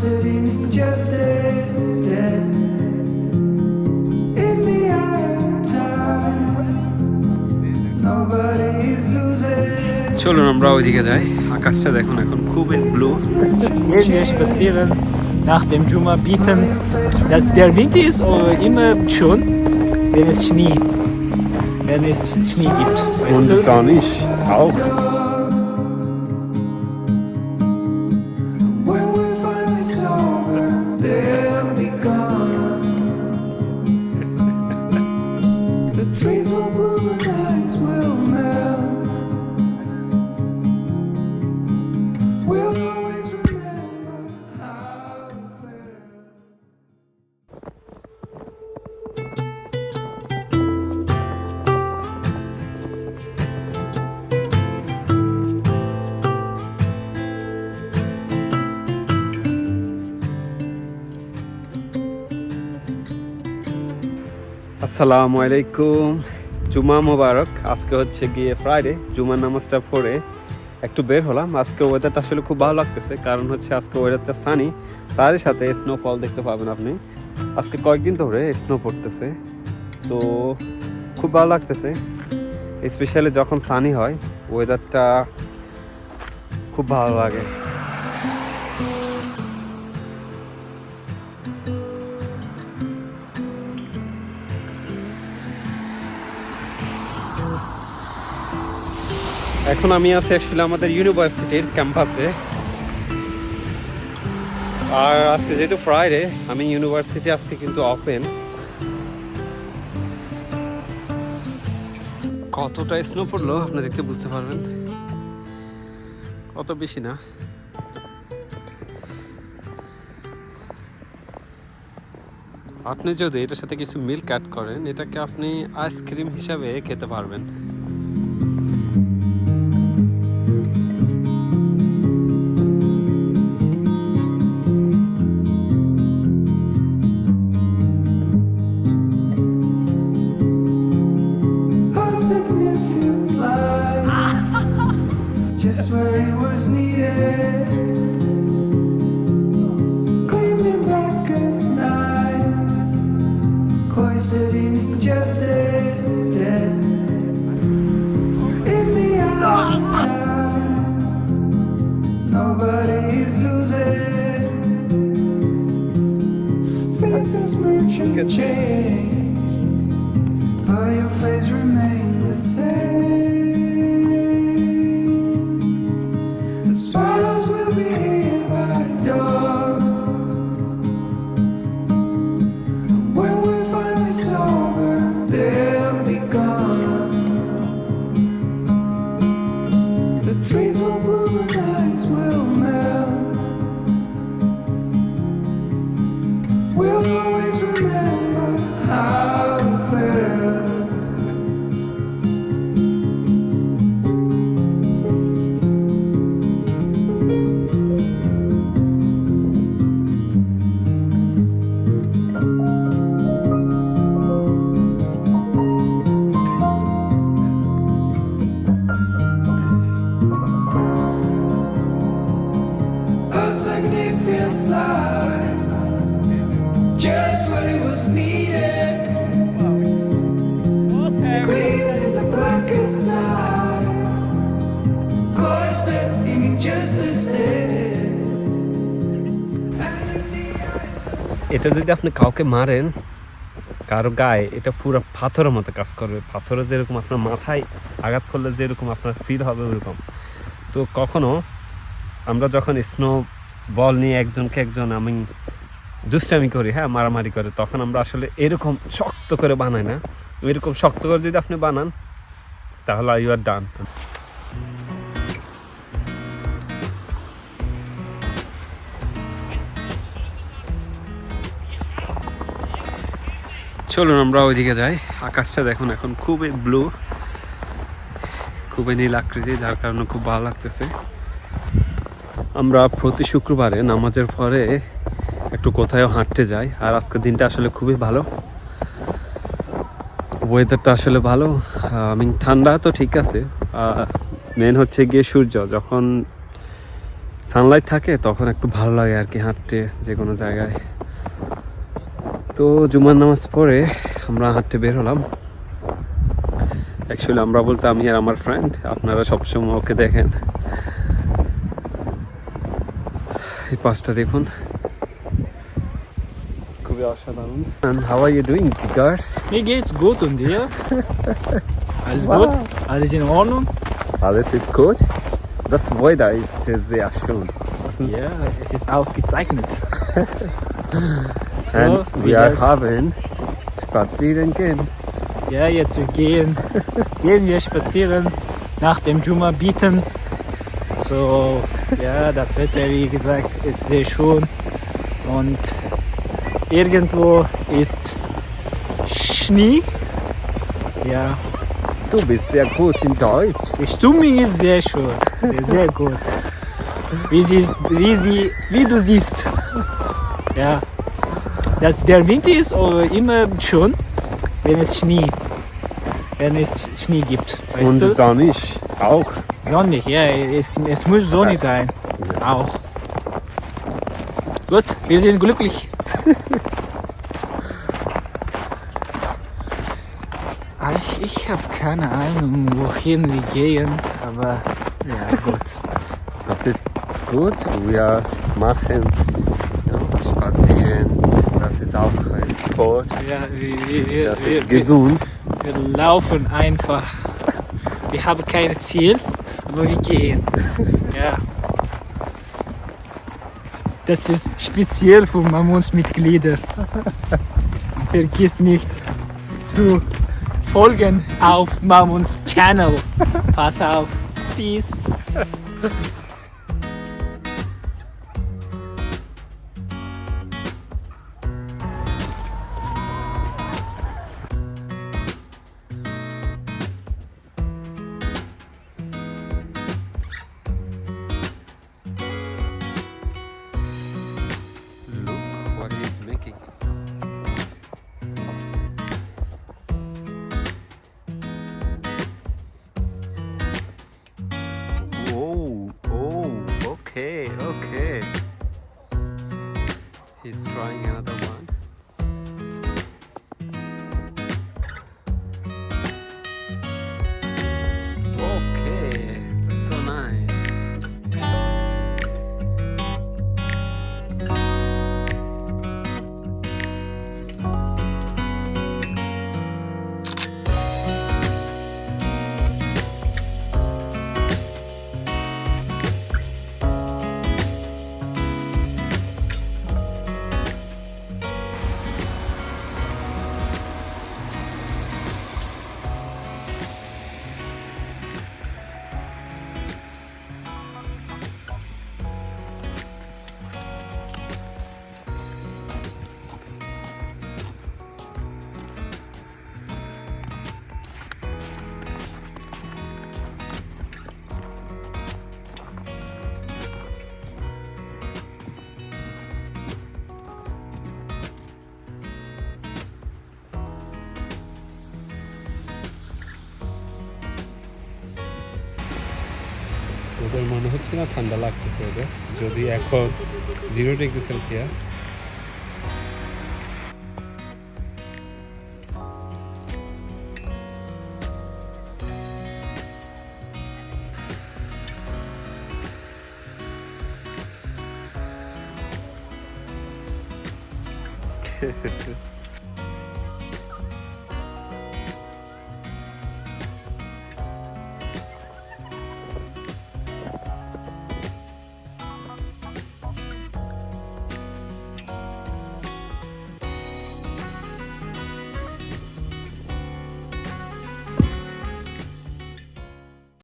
cloistered in injustice, dead in the eye of time. Nobody's losing. চলুন আমরা ওইদিকে যাই আকাশটা দেখুন এখন খুবই blue Gehen wir spazieren nach dem Juma bieten. Das, der Winter ist äh, immer schon, wenn es Schnee, wenn es Schnee gibt. Weißt du? dann ich auch. আসসালামু আলাইকুম। জুমা মোবারক। আজকে হচ্ছে গিয়ে ফ্রাইডে জুমার নামাজটা পড়ে একটু বের হলাম। আজকে ওয়েদারটা আসলে খুব ভালো লাগতেছে। কারণ হচ্ছে আজকে ওয়েদারটা সানি তারই সাথে স্নোফল দেখতে পাবেন আপনি। আজকে কয়েকদিন ধরে স্নো পড়তেছে। তো খুব ভালো লাগতেছে। স্পেশালি যখন সানি হয় ওয়েদারটা খুব ভালো লাগে। এখন আমি আছি অ্যাকচুয়ালি আমাদের ইউনিভার্সিটির ক্যাম্পাসে। আর আজকে যেহেতু ফ্রাইডে আমি ইউনিভার্সিটি আজকে কিন্তু ওপেন কতটা স্নো পড়ল আপনি দেখতে বুঝতে পারবেন? কত বেশি না। আপনি যদি এটার সাথে কিছু মিল্ক অ্যাড করেন, এটাকে আপনি আইসক্রিম হিসাবে খেতে পারবেন। Merchant change. But your face remained the same. এটা যদি আপনি কাউকে মারেন, কারও গায়ে এটা পুরো পাথরের মতো কাজ করবে। পাথরে যেরকম আপনার মাথায় আঘাত করলে যেরকম আপনার ফিল হবে ওরকম। তো কখনো আমরা যখন স্নো বল নিয়ে একজনকে একজন আমি দুষ্টামি করি হ্যাঁ মারামারি করে, তখন আমরা আসলে এরকম শক্ত করে বানাই না। এরকম শক্ত করে যদি আপনি বানান, তাহলে ইউ আর ডান চলুন, আমরা ওইদিকে যাই। আকাশটা দেখুন, এখন খুবই ব্লু খুবই নীল আকৃতি যার কারণে খুব ভালো লাগতেছে। আমরা প্রতি শুক্রবারে নামাজের পরে একটু কোথাও হাঁটতে যাই, আর আজকের দিনটা আসলে খুবই ভালো। ওয়েদারটা আসলে ভালো আই মিন ঠান্ডা তো ঠিক আছে মেন হচ্ছে গিয়ে সূর্য। যখন সানলাইট থাকে, তখন একটু ভালো লাগে আর কি হাঁটতে যে কোনো জায়গায়। তো জুমার নামাজ পড়ে আমরা হাঁটতে বের হলাম অ্যাকচুয়ালি আমরা বলতে আমি আর আমার ফ্রেন্ড আপনারা সবসময় ওকে দেখেন এই পাশটা দেখুন খুবই অসাধারণ হাউ আর ইউ ডুইং জিগার Mir geht's gut und dir? Alles gut? Alles in Ordnung? Alles ist gut. Das Wetter ist sehr schön. Ja, es ist ausgezeichnet. So, And wir läuft's? haben spazieren gehen. Ja, jetzt wir gehen, gehen wir spazieren nach dem Juma bieten. So, ja, das Wetter, wie gesagt, ist sehr schön. Und irgendwo ist Schnee. Ja, Du bist sehr gut in Deutsch. die Stimmung ist sehr schön. Sehr gut. Wie, sie, wie, sie, wie du siehst. Ja. Das, der Winter ist aber immer schön, wenn es Schnee, wenn es Schnee gibt. Und du? sonnig auch. Sonnig, ja, es, es muss sonnig sein. Auch. Gut, wir sind glücklich. Ah, Ich, ich habe keine Ahnung, wohin wir gehen, aber ja, gut. Das ist gut. Wir machen ja, spazieren. Das ist auch Sport. Ja, wir, wir, Das wir, ist gesund. wir laufen einfach. Wir haben kein Ziel, aber wir gehen. Ja. Das ist speziell für Mammons-Mitglieder. Vergiss nicht zu folgen auf Mammons Channel. Pass auf. Peace. Making. ওদের মনে হচ্ছে না ঠান্ডা লাগতেছে ওদের। যদি এখন zero degree Celsius